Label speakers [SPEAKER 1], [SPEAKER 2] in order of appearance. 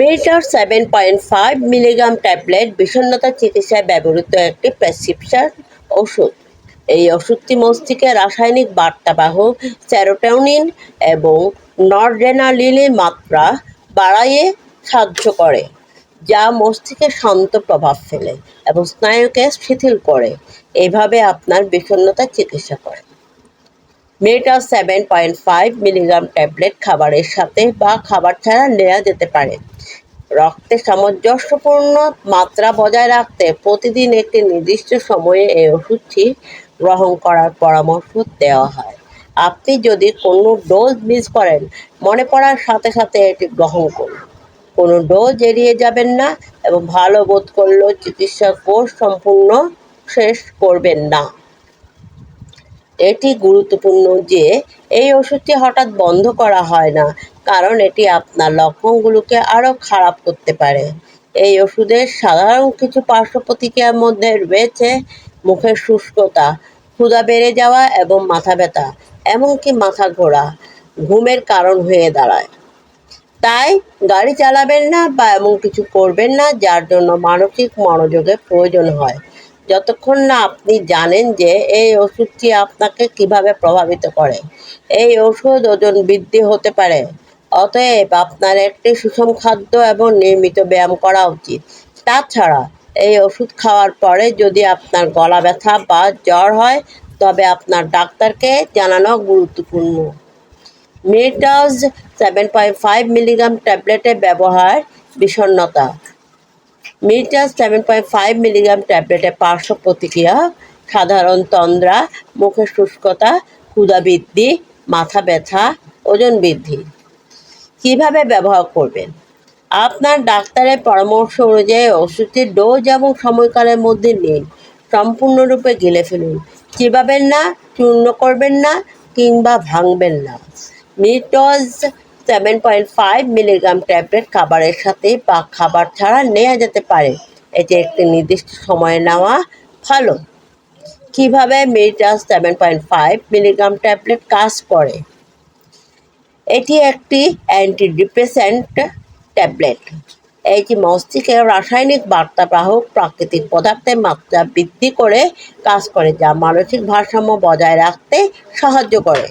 [SPEAKER 1] মেটার seven point five milligram tablet বিষণ্ণতা চিকিৎসায় ব্যবহৃত একটি প্রেসক্রিপশন ওষুধ। এই ওষুধটি মস্তিষ্কের রাসায়নিক বার্তাবাহক সেরোটোনিন এবং নরড্রেনালিনের মাত্রা বাড়াইয়ে সাহায্য করে, যা মস্তিষ্কে শান্ত প্রভাব ফেলে এবং স্নায়ুকে শিথিল করে। এইভাবে আপনার বিষণ্ণতা চিকিৎসা করে। মেটা seven point five milligram tablet খাবারের সাথে বা খাবার ছাড়া নেওয়া যেতে পারে। রক্তে সামঞ্জস্যপূর্ণ মাত্রা বজায় রাখতে প্রতিদিন একটি নির্দিষ্ট সময়ে এই ওষুধটি গ্রহণ করার পরামর্শ দেওয়া হয়। আপনি যদি কোনো ডোজ মিস করেন, মনে পড়ার সাথে সাথে এটি গ্রহণ করুন। কোনো ডোজ এড়িয়ে যাবেন না এবং ভালো বোধ করলেও চিকিৎসা কোর্স সম্পূর্ণ শেষ করবেন না। এটি গুরুত্বপূর্ণ যে এই ওষুধটি হঠাৎ বন্ধ করা হয় না, কারণ এটি আপনার লক্ষণগুলোকে আরও খারাপ করতে পারে। এই ওষুধের সাধারণ কিছু পার্শ্ব প্রতিক্রিয়ার মধ্যে রয়েছে মুখের শুষ্কতা, ক্ষুধা বেড়ে যাওয়া এবং মাথা ব্যথা, এমনকি মাথা ঘোরা, ঘুমের কারণ হয়ে দাঁড়ায়। তাই গাড়ি চালাবেন না বা এমন কিছু করবেন না যার জন্য মানসিক মনোযোগের প্রয়োজন হয়। যতক্ষণ না আপনি জানেন যে এই ওষুধটি আপনাকে কীভাবে প্রভাবিত করে, এই ওষুধ ওজন বৃদ্ধি হতে পারে। অতএব আপনার একটি সুষম খাদ্য এবং নিয়মিত ব্যায়াম করা উচিত। তাছাড়া এই ওষুধ খাওয়ার পরে যদি আপনার গলা ব্যথা বা জ্বর হয়, তবে আপনার ডাক্তারকে জানানো গুরুত্বপূর্ণ। মেটাজ সেভেন পয়েন্ট ফাইভ মিলিগ্রাম ট্যাবলেটের ব্যবহার বিষণ্ণতা। মিটাজ সেভেন পয়েন্ট ফাইভ মিলিগ্রাম ট্যাবলেটের পার্শ্ব প্রতিক্রিয়া, সাধারণ তন্দ্রা, মুখের শুষ্কতা, ক্ষুধা বৃদ্ধি, মাথা ব্যথা, ওজন বৃদ্ধি। কীভাবে ব্যবহার করবেন? আপনার ডাক্তারের পরামর্শ অনুযায়ী ওষুধটির ডোজ এবং সময়কালের মধ্যে নিন। সম্পূর্ণরূপে গিলে ফেলুন। চিবাবেন না, চূর্ণ করবেন না, কিংবা ভাঙবেন না। মিটজ seven point five milligram tablet খাবারের সাথে বা খাবার ছাড়া নেওয়া যেতে পারে। এটি একটি নির্দিষ্ট সময়ে নেওয়া ভালো। কীভাবে মিটাস seven point five milligram tablet কাজ করে? এটি একটি অ্যান্টিডিপ্রেসেন্ট ট্যাবলেট এটি মস্তিষ্কের রাসায়নিক বার্তাবাহক প্রাকৃতিক পদার্থের মাত্রা বৃদ্ধি করে কাজ করে, যা মানসিক ভারসাম্য বজায় রাখতে সাহায্য করে।